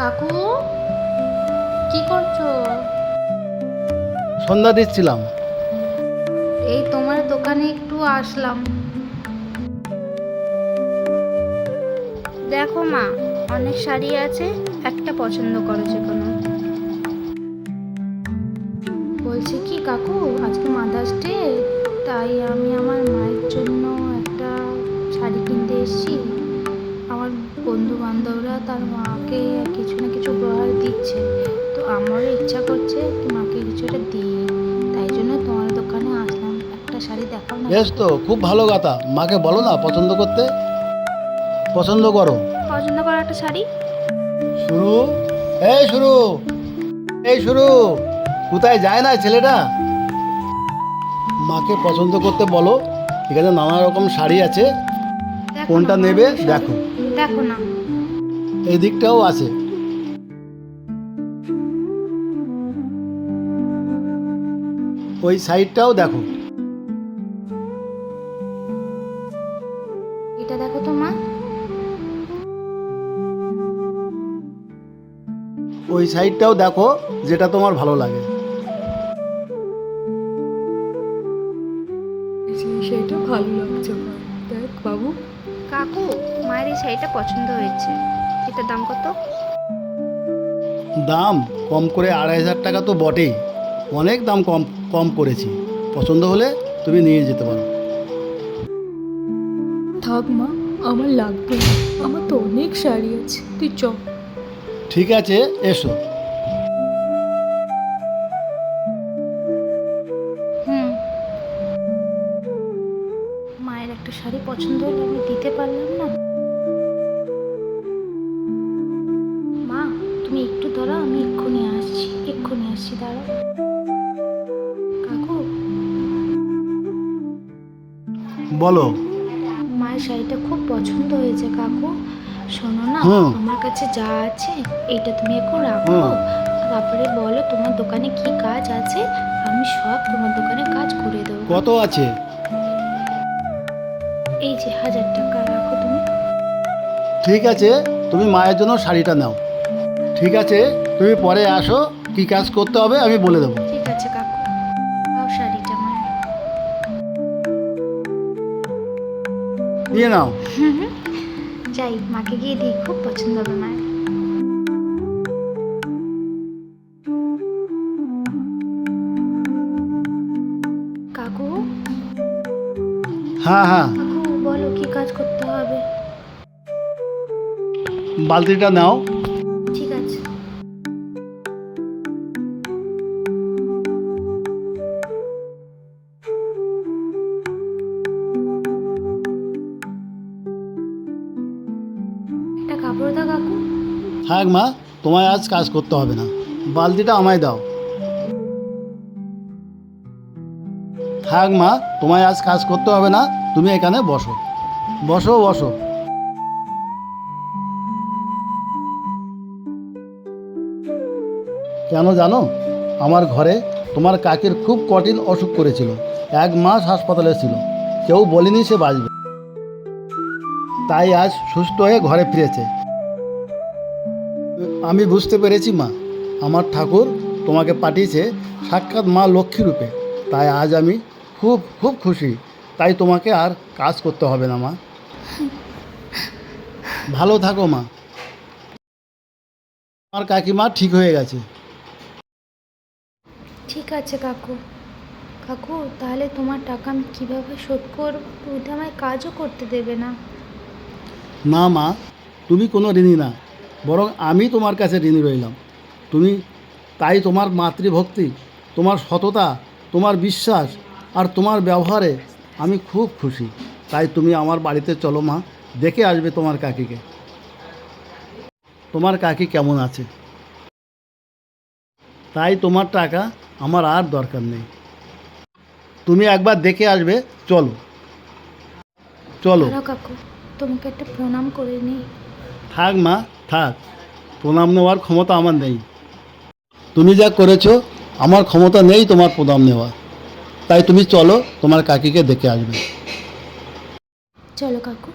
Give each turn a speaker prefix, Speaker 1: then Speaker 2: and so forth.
Speaker 1: কাকু? কি করছ?
Speaker 2: সন্ধ্যা দিচ্ছিলাম।
Speaker 1: এই তোমার দোকানে একটু আসলাম। দেখো মা অনেক শাড়ি আছে একটা পছন্দ করো যে কোনো। বলছি কি কাকু আজকে মাদার্স ডে তাই আমি আমার মায়ের জন্য একটা শাড়ি কিনতে এসেছি। আমার বন্ধু বান্ধবরা তার মাকে আমারও ইচ্ছা করছে কি মাকে কিছু একটা দিই। তাই জন্য তোমার দোকানে আসলাম। একটা শাড়ি দেখাও না।
Speaker 2: বেশ তো খুব ভালো কথা। মাকে বলো না পছন্দ করতে? পছন্দ করো।
Speaker 1: পছন্দ করা একটা শাড়ি?
Speaker 2: শুরু? এই শুরু! এই শুরু! কোথায় যায় না ছেলেটা? মাকে পছন্দ করতে বলো। এখানে নানা রকম শাড়ি আছে। কোনটা নেবে? দেখো
Speaker 1: দেখো। না।
Speaker 2: এই দিকটাও আছে। ওই সাইডটাও দেখো।
Speaker 1: এটা দেখো তো মা।
Speaker 2: ওই সাইডটাও দেখো যেটা তোমার ভালো লাগে।
Speaker 3: সেটা ভালো লাগছে দেখ বাবু।
Speaker 1: কাকু মায়ের এই শাড়িটা পছন্দ হয়েছে। এটার দাম কত?
Speaker 2: দাম কম করে আড়াই হাজার টাকা তো বটেই। অনেক দাম কম। কম করেছি। পছন্দ হলে তুমি নিয়ে যেতে পারো।
Speaker 3: থাক মা আমার লাগবে না। আমার তো অনেক শাড়ি আছে। তুই চ।
Speaker 2: ঠিক আছে এসো।
Speaker 1: হুম। মায়ের একটা শাড়ি পছন্দ হলে আমি দিতে পারলাম না। মা তুমি একটু ধরো আমি এক্ষুনি আসছি এক্ষুনি আসছি দাঁড়াও।
Speaker 2: বলো।
Speaker 1: মায়ের শাড়িটা খুব পছন্দ হয়েছে কাকু। শোনো না
Speaker 2: হুম।
Speaker 1: আমার কাছে যা আছে এটা তুমি এখন রাখো।
Speaker 2: হুম।
Speaker 1: তারপরে বলো তোমার দোকানে কি কাজ আছে আমি সব তোমার দোকানে কাজ করে দেবো।
Speaker 2: কত আছে?
Speaker 1: এই যে হাজার টাকা রাখো তুমি।
Speaker 2: ঠিক আছে তুমি মায়ের জন্য শাড়িটা নাও। ঠিক আছে তুমি পরে আসো কি কাজ করতে হবে আমি বলে দেবো। নিয়ে নাও।
Speaker 1: যাই মাকে গিয়ে দিই খুব পছন্দ হবে মায়ের কাকু?
Speaker 2: হ্যাঁ হ্যাঁ।
Speaker 1: কাকু বলো কি কাজ করতে হবে?
Speaker 2: বালতিটা নাও।
Speaker 1: কাকু।
Speaker 2: থাক মা, তোমায় আজ কাজ করতে হবে না। বালতিটা আমায় দাও। থাক মা, তোমায় আজ কাজ করতে হবে না, তুমি এখানে বসো। বসো বসো। কেন জানো, আমার ঘরে তোমার কাকির খুব কঠিন অসুখ করেছিল। এক মাস হাসপাতালে ছিল। কেউ বলেনি সে বাঁচবে। তাই আজ সুস্থ হয়ে ঘরে ফিরেছে। আমি বুঝতে পেরেছি, মা। আমার ঠাকুর তোমাকে পাঠিয়েছে সাক্ষাৎ মা লক্ষ্মী রূপে। তাই আজ আমি খুব খুব খুশি। তাই তোমাকে আর কাজ করতে হবে না, মা। ভালো থাকো, মা। আমার কাকিমা ঠিক হয়ে গেছে।
Speaker 1: ঠিক আছে, কাকু। কাকু, তাহলে তোমার টাকা আমি কীভাবে শোধ করব? তুমি তো আমায় কাজও করতে দেবে না।
Speaker 2: না, মা, তুমি কোনো ঋণী না। বরং আমি তোমার কাছে ঋণী রইলাম। তুমি তাই তোমার মাতৃভক্তি, তোমার সততা, তোমার বিশ্বাস আর তোমার ব্যবহারে আমি খুব খুশি। তাই তুমি আমার বাড়িতে চলো, মা, দেখে আসবে তোমার কাকিকে। তোমার কাকি কেমন আছে? তাই তোমার টাকা আমার আর দরকার নেই। তুমি একবার দেখে আসবে, চলো। চলো।
Speaker 1: কাকু। তোমাকে একটা প্রণাম করে নিই।
Speaker 2: থাক মা থাক। প্রণাম নেওয়ার ক্ষমতা আমার নেই। তুমি যা করেছ আমার ক্ষমতা নেই তোমার প্রণাম নেওয়া তাই তুমি চলো তোমার কাকিকে দেখে আসবে।
Speaker 1: চলো কাকু।